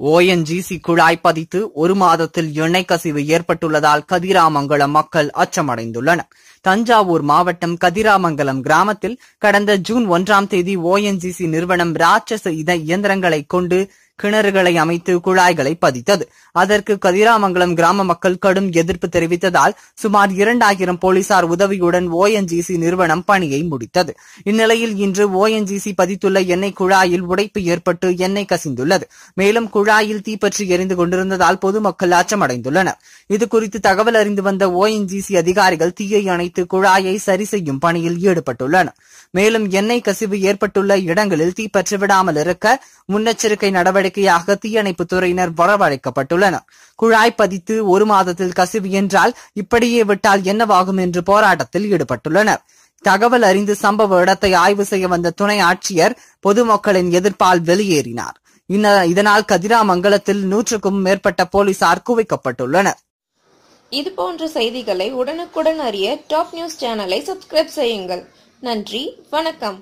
ONGC குழாய் பதித்து ஒரு மாதத்தில் எண்ணெய் கசிவு ஏற்பட்டுள்ளதால் கதிராமங்கலம் மக்கள் அச்சமடைந்துள்ளனர். தஞ்சாவூர் மாவட்டம் கதிராமங்கலம் கிராமத்தில் கடந்த ஜூன் ஒன்றாம் தேதி ஓஎன்ஜிசி நிறுவனம் ராட்சச இத இயந்திரங்களை கொண்டு கிணறுகளை அமைத்து குழாய்களை பதித்தது. அதற்கு கதிராமங்கலம் கிராம மக்கள் கடும் எதிர்ப்பு தெரிவித்ததால் சுமார் இரண்டாயிரம் போலீசார் உதவியுடன் ஓஎன்ஜிசி நிறுவனம் பணியை முடித்தது. இந்நிலையில் இன்று ஓஎன்ஜிசி பதித்துள்ள எண்ணெய் குழாயில் உடைப்பு ஏற்பட்டு எண்ணெய் கசிந்துள்ளது. மேலும் குழாயில் தீப்பற்றி எரிந்து கொண்டிருந்ததால் பொதுமக்கள் அச்சமடைந்துள்ளனர். இதுகுறித்து தகவல் அறிந்து வந்த ஓஎன்ஜிசி அதிகாரிகள் தீயை அணைத்து குழாயை சரி செய்யும் பணியில் ஈடுபட்டுள்ளனர். மேலும் எண்ணெய் கசிவு ஏற்பட்டுள்ள இடங்களில் தீப்பற்றி விடாமல் இருக்க முன்னெச்சரிக்கை நடவடிக்கை நடவடிக்கையாக தீயணைப்பு துறையினர் வரவழைக்கப்பட்டுள்ளனர். குழாய் பதித்து ஒரு மாதத்தில் கசிவு என்றால் இப்படியே விட்டால் என்னவாகும் என்று போராட்டத்தில் ஈடுபட்டுள்ளனர். தகவல் அறிந்து சம்பவ இடத்தை ஆய்வு செய்ய வந்த துணை ஆட்சியர் பொதுமக்களின் எதிர்ப்பால் வெளியேறினார். இதனால் கதிராமங்கலத்தில் நூற்றுக்கும் மேற்பட்ட போலீசார் குவிக்கப்பட்டுள்ளனர். இது போன்ற செய்திகளை உடனுக்குடன் அறிய டாப் நியூஸ் சேனலை சப்ஸ்கிரைப் செய்யுங்கள். நன்றி வணக்கம்.